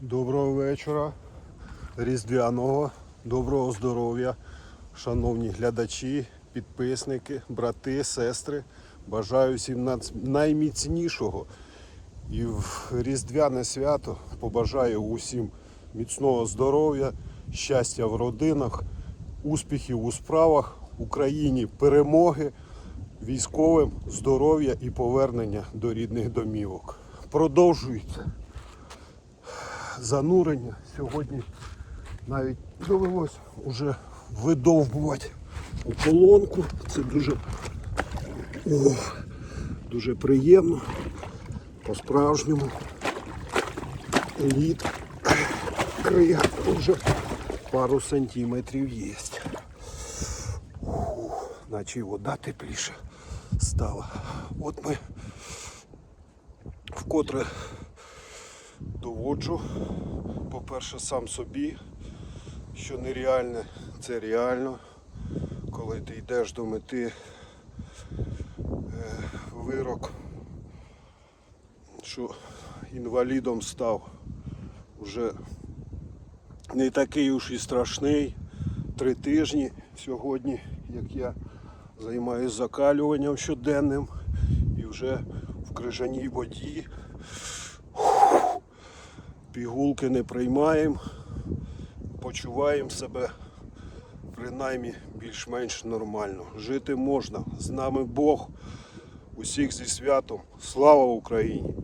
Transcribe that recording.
Доброго вечора, різдвяного, доброго здоров'я, шановні глядачі, підписники, брати, сестри. Бажаю всім найміцнішого. І в різдвяне свято побажаю усім міцного здоров'я, щастя в родинах, успіхів у справах, Україні перемоги, військовим здоров'я і повернення до рідних домівок. Продовжуйте занурення. Сьогодні навіть довелось уже видовбувати ополонку. Це дуже, о, дуже приємно. По-справжньому. Лід крига вже пару сантиметрів є. Наче вода тепліше стала. От ми вкотре доводжу, по-перше, сам собі, що нереальне, це реально. Коли ти йдеш до мети, е, вирок, що інвалідом став, вже не такий уж і страшний. Три тижні сьогодні, як я займаюся закалюванням щоденним і вже в крижаній воді пігулки не приймаємо, почуваємо себе принаймні більш-менш нормально. Жити можна. З нами Бог. Усіх зі святом. Слава Україні!